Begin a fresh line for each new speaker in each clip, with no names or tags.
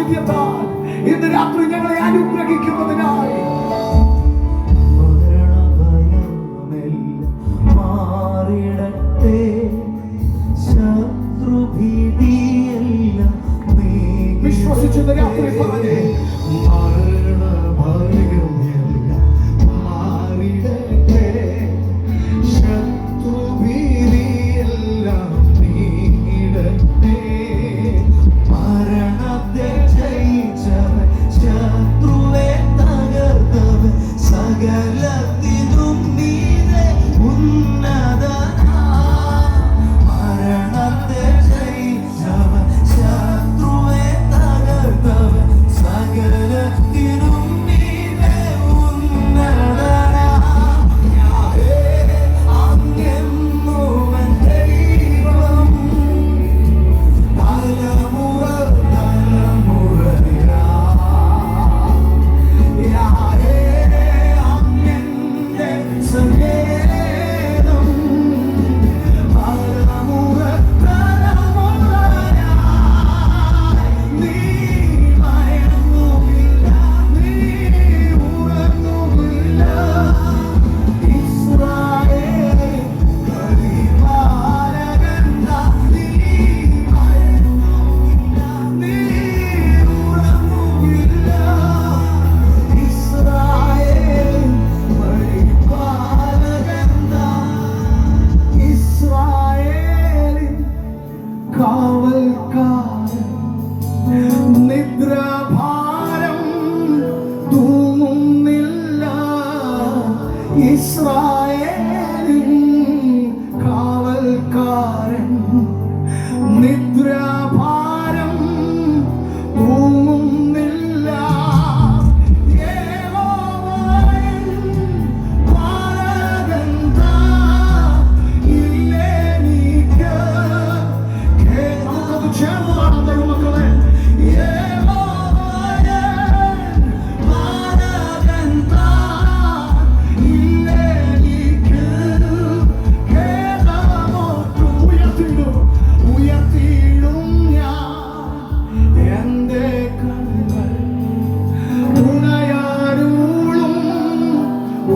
സാന്നിധ്യത്താൽ ഇന്ന് രാത്രി ഞങ്ങളെ അനുഗ്രഹിക്കുന്നതിനായി.
മാറിയിടട്ടെ ശത്രുഭീതിയെല്ലാം
വിശ്വസിച്ചു രാത്രി പറഞ്ഞേ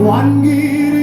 万一